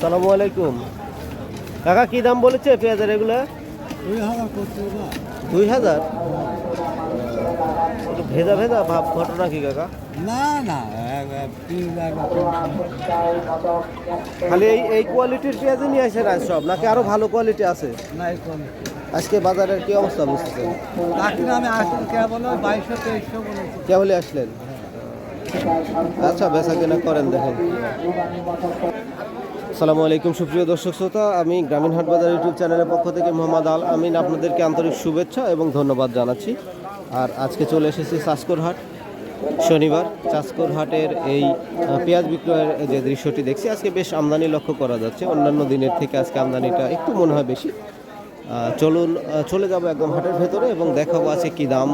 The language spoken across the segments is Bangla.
সালামু আলাইকুম। কাকা কি দাম বলেছে পেঁয়াজের এগুলো? দুই হাজার? না ভেজা ভেজা ভাব ঘটনা কি কাকা? না না। খালি এই এই কোয়ালিটির পেঁয়াজই নিয়ে আসেন আজ সব নাকি আরও ভালো কোয়ালিটি আছে? না এই আজকে বাজারের কি অবস্থা বুঝতেছেন? আমি কে বলো বাইশশো তেইশশো বলেছি। কে বলে আসলেন? আচ্ছা বেচা কেনা করেন দেখেন। সালামু আলাইকুম, সুপ্রিয় দর্শক শ্রোতা, আমি গ্রামীণ হাট বাজার ইউটিউব চ্যানেলের পক্ষ থেকে মোহাম্মদ আল আমিন আপনাদেরকে আন্তরিক শুভেচ্ছা এবং ধন্যবাদ জানাচ্ছি। আর আজকে চলে এসেছি চাষকর হাট। শনিবার চাষকর হাটের এই পেঁয়াজ বিক্রয়ের যে দৃশ্যটি দেখছি, আজকে বেশ আমদানি লক্ষ্য করা যাচ্ছে। অন্যান্য দিনের থেকে আজকে আমদানিটা একটু মনে হয় বেশি। চলুন চলে যাব একদম হাটের ভেতরে এবং দেখাবো আছে কি দাম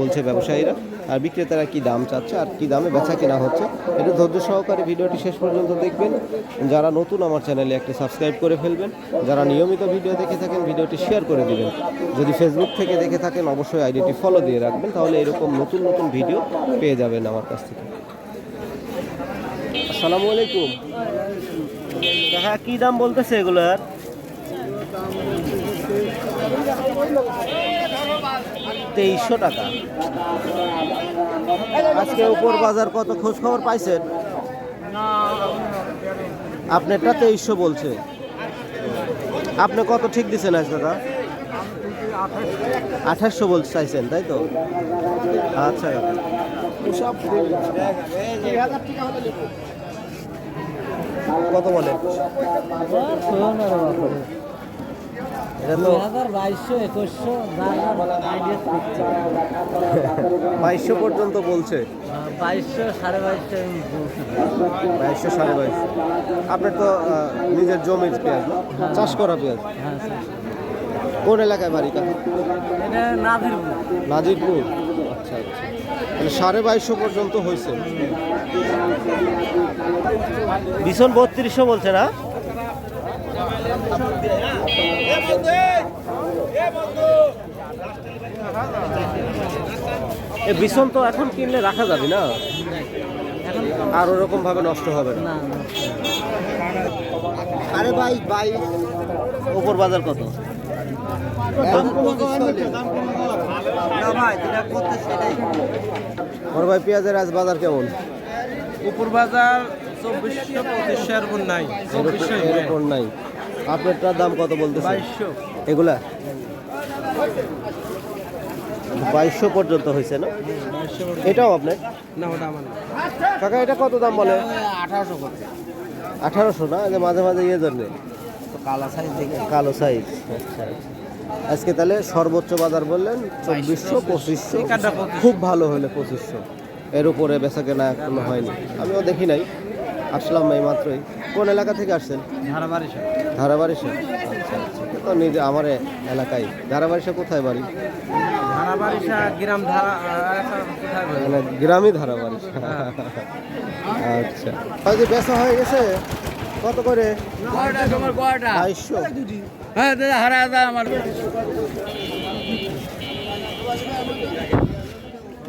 বলছে ব্যবসায়ীরা। আর বিক্রেতারা কি দাম চাচ্ছে আর কি দামে বেচা কেনা হচ্ছে, এটা ধৈর্য সহকারে ভিডিওটি শেষ পর্যন্ত দেখবেন। যারা নতুন আমার চ্যানেলে একটি সাবস্ক্রাইব করে ফেলবেন, যারা নিয়মিত ভিডিও দেখে থাকেন, ভিডিওটি শেয়ার করে দিবেন। যদি ফেসবুক থেকে দেখে থাকেন, অবশ্যই আইডিটি ফলো দিয়ে রাখবেন, তাহলে এরকম নতুন নতুন ভিডিও পেয়ে যাবেন আমার কাছ থেকে। আসসালামু আলাইকুম। হ্যাঁ কী দাম বলতেছে এগুলোর? তেইশশো টাকা। আজকে উপর বাজার কত খোঁজ খবর পাইছেন? আপনারটা তেইশশো বলছে। আপনি কত ঠিক দিচ্ছেন আজ, দাদা? আঠাশশো বলতে চাইছেন, তাই তো? আচ্ছা। কত বলে? এটা তো বাইশশো পর্যন্ত বলছে। বাইশশো সাড়ে বাইশশো বাইশশো সাড়ে বাইশশো আপনার তো নিজের জমির পেঁয়াজ চাষ করা পেঁয়াজ? কোন এলাকায় বাড়ি কাকা? এটা নাজিরপুর। আচ্ছা আচ্ছা। সাড়ে বাইশশো পর্যন্ত হয়েছে। ভীষণ বত্রিশশো বলছে না? এ ভীষণ তো এখন কিনলে রাখা যাবে না? আর ওরকম ভাবে নষ্ট হবে না। আরে ভাই ভাই। উপর বাজার কত? ওর ভাই পেঁয়াজের আজ বাজার কেমন? উপর বাজার চব্বিশশো পঁচিশশো এরকম নাই। চব্বিশশো এরকম- এরকম নাই। আপনারটার দাম কত বলতেছে? বাইশশো। এগুলা? বাইশশো পর্যন্ত হয়েছে না? এটাও আপনার? না ওটা আমার কাকা এটা কত দাম বলে? আঠারোশো আঠারোশো না? যে মাঝে মাঝে ইয়ে জন্য। তো সাইজ কালো সাইজ আচ্ছা। আজকে তাহলে সর্বোচ্চ বাজার বললেন চব্বিশশো পঁচিশশো। খুব ভালো হলে পঁচিশশো। এর উপরে বেচা কেনা এখনও হয়নি। আমিও দেখি নাই। আসলাম এই মাত্রই। কোন এলাকা থেকে আসছেন? ধারাবাড়িশো ধারাবাড়িশা আচ্ছা আচ্ছা তো নিজে আমার এলাকায়। ধারাবাড়িশা কোথায় বাড়ি? গ্রাম? মানে গ্রামই ধারাবাড়িশা আচ্ছা। যে বেচা হয়ে গেছে? কত করে? বাইশশো। হ্যাঁ দাদা হারা আমার।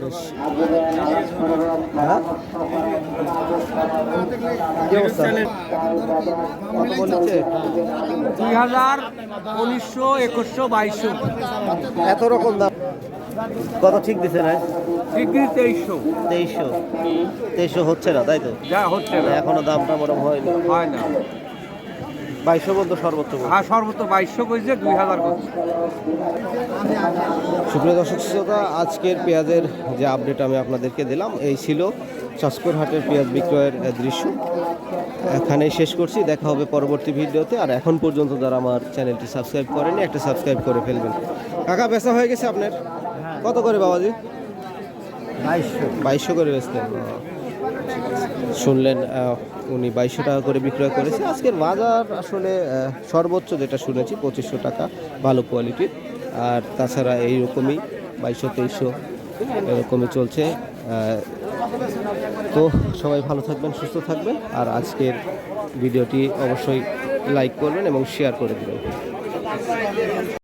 বেশ। হ্যাঁ দুই হাজার উনিশশো একুশশো বাইশশো। এত রকম দাম। কত ঠিক দিছে না? ডিগ্রি তেইশশো। তেইশশো। তেইশশো হচ্ছে না তাই তো? যা হচ্ছে না। এখনও দামটা মনে হয়নি। হয় না। বাইশশো পর্যন্ত সর্বোচ্চ। আর সর্বোচ্চ বাইশশো করেছে দুই হাজার সুপ্রিয় দর্শক শ্রোতা আজকের পেঁয়াজের যে আপডেট আমি আপনাদেরকে দিলাম এই ছিল চাষকর হাটের পেঁয়াজ বিক্রয়ের দৃশ্য। এখানেই শেষ করছি দেখা হবে পরবর্তী ভিডিওতে। আর এখন পর্যন্ত যারা আমার চ্যানেলটি সাবস্ক্রাইব করেনি একটা সাবস্ক্রাইব করে ফেলবেন। কাকা বেচা হয়ে গেছে আপনার? কত করে বাবাজি? বাইশশো। বাইশশো করে বেচতেন শুনলেন উনি বাইশশো টাকা করে বিক্রয় করেছে। আজকের বাজার আসলে সর্বোচ্চ যেটা শুনেছি, পঁচিশশো টাকা, ভালো কোয়ালিটির আর তাছাড়া এইরকমই বাইশশো, তেইশশো, এরকমই চলছে। তো সবাই ভালো থাকবেন, সুস্থ থাকবেন। আর আজকের ভিডিওটি অবশ্যই লাইক করবেন এবং শেয়ার করে দেবেন।